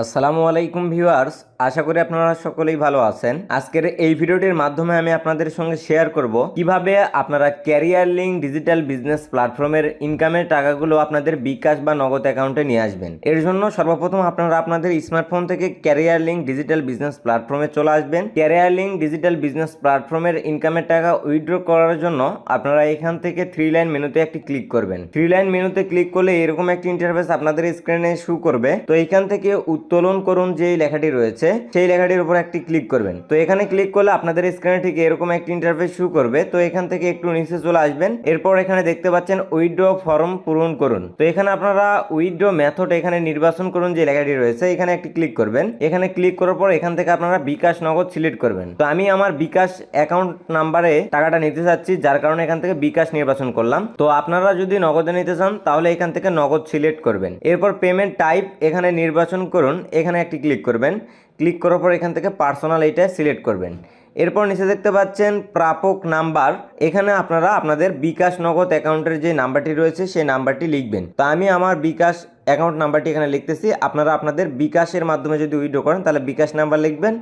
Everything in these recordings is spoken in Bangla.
আসসালামু আলাইকুম ভিউয়ার্স, আশা করি আপনারা সকলেই ভালো আছেন। আজকের এই ভিডিওটির মাধ্যমে আমি আপনাদের সঙ্গে শেয়ার করব কীভাবে আপনারা ক্যারিয়ার লিঙ্ক ডিজিটাল বিজনেস প্ল্যাটফর্মের ইনকামের টাকাগুলো আপনাদের বিকাশ বা নগদ অ্যাকাউন্টে নিয়ে আসবেন। এর জন্য সর্বপ্রথম আপনারা আপনাদের স্মার্টফোন থেকে ক্যারিয়ার লিঙ্ক ডিজিটাল বিজনেস প্ল্যাটফর্মে চলে আসবেন। ক্যারিয়ার লিঙ্ক ডিজিটাল বিজনেস প্ল্যাটফর্মের ইনকামের টাকা উইথড্র করার জন্য আপনারা এখান থেকে থ্রি লাইন মেনুতে একটি ক্লিক করবেন। থ্রি লাইন মেনুতে ক্লিক করলে এরকম একটি ইন্টারফেস আপনাদের স্ক্রিনে শু করবে। তো এখান থেকে উত্তোলন করুন যে লেখাটি রয়েছে, সেই লেখাটির উপর একটি ক্লিক করবেন। তো এখানে ক্লিক করলে আপনাদের স্ক্রিনে ঠিক এরকম একটি ইন্টারফেস শু করবে। তো এখান থেকে একটু নিচে চলে আসবেন। এরপর এখানে দেখতে পাচ্ছেন উইথড্র ফর্ম পূরণ করুন। তো এখানে আপনারা উইথড্র মেথড এখানে নির্বাচন করুন যে লেখাটি রয়েছে, এখানে একটি ক্লিক করবেন। এখানে ক্লিক করার পর এখান থেকে আপনারা বিকাশ নগদ সিলেক্ট করবেন। তো আমি আমার বিকাশ অ্যাকাউন্ট নাম্বারে টাকাটা নিতে চাচ্ছি যার কারণে এখান থেকে বিকাশ নির্বাচন করলাম। তো আপনারা যদি নগদে নিতে চান, তাহলে এখান থেকে নগদ সিলেক্ট করবেন। এরপর পেমেন্ট টাইপ এখানে নির্বাচন করুন। এখানে একটি ক্লিক করবেন। ক্লিক করার পর এখান থেকে পার্সোনাল এইটা সিলেক্ট করবেন। এরপর নিচে দেখতে পাচ্ছেন প্রাপক নাম্বার। এখানে আপনারা আপনাদের বিকাশ নগদ অ্যাকাউন্টের যে নাম্বারটি রয়েছে, সেই নাম্বারটি লিখবেন। তো আমি আমার বিকাশ অ্যাকাউন্ট নাম্বারটি এখানে লিখতেছি। আপনারা আপনাদের বিকাশের মাধ্যমে যদি উইড্রো করেন, তাহলে বিকাশ নাম্বার লিখবেন।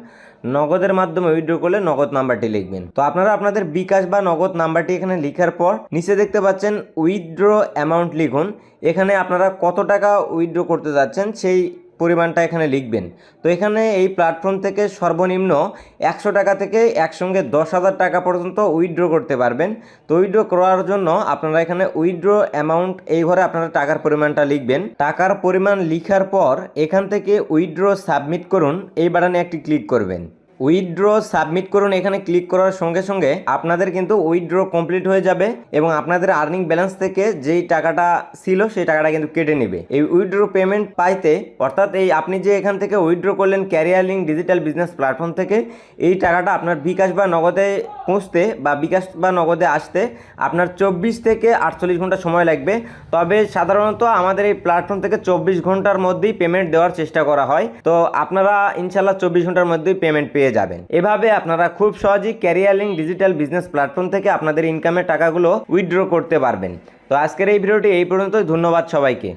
নগদের মাধ্যমে উইড্রো করলে নগদ নাম্বারটি লিখবেন। তো আপনারা আপনাদের বিকাশ বা নগদ নাম্বারটি এখানে লিখার পর নিচে দেখতে পাচ্ছেন উইথড্র অ্যামাউন্ট লিখুন। এখানে আপনারা কত টাকা উইথড্র করতে যাচ্ছেন, সেই পরিমাণটা এখানে লিখবেন। তো এখানে এই প্ল্যাটফর্ম থেকে সর্বনিম্ন একশো টাকা থেকে একসঙ্গে দশ হাজার টাকা পর্যন্ত উইথড্র করতে পারবেন। তো উইথড্র করার জন্য আপনারা এখানে উইথড্র অ্যামাউন্ট এই ঘরে আপনারা টাকার পরিমাণটা লিখবেন। টাকার পরিমাণ লিখার পর এখান থেকে উইথড্র সাবমিট করুন। এই বাটনে একটি ক্লিক করবেন। উইথড্র সাবমিট করুন এখানে ক্লিক করার সঙ্গে সঙ্গে আপনাদের কিন্তু উইথড্র কমপ্লিট হয়ে যাবে এবং আপনাদের আর্নিং ব্যালেন্স থেকে যেই টাকাটা ছিল সেই টাকাটা কিন্তু কেটে নেবে। এই উইথড্র পেমেন্ট পাইতে, অর্থাৎ এই আপনি যে এখান থেকে উইথড্র করলেন career link digital business platform থেকে, এই টাকাটা আপনার বিকাশ বা নগদে পৌঁছতে বা বিকাশ বা নগদে আসতে আপনার চব্বিশ থেকে আটচল্লিশ ঘণ্টা সময় লাগবে। তবে সাধারণত আমাদের এই প্ল্যাটফর্ম থেকে চব্বিশ ঘণ্টার মধ্যেই পেমেন্ট দেওয়ার চেষ্টা করা হয়। তো আপনারা ইনশাল্লাহ চব্বিশ ঘণ্টার মধ্যেই পেমেন্ট পেয়ে যাবেন। এভাবে আপনারা খুব সহজেই career link digital business platform থেকে আপনাদের ইনকামের টাকাগুলো উইথড্র করতে পারবেন। তো আজকের এই ভিডিওটি এই পর্যন্তই। ধন্যবাদ সবাইকে।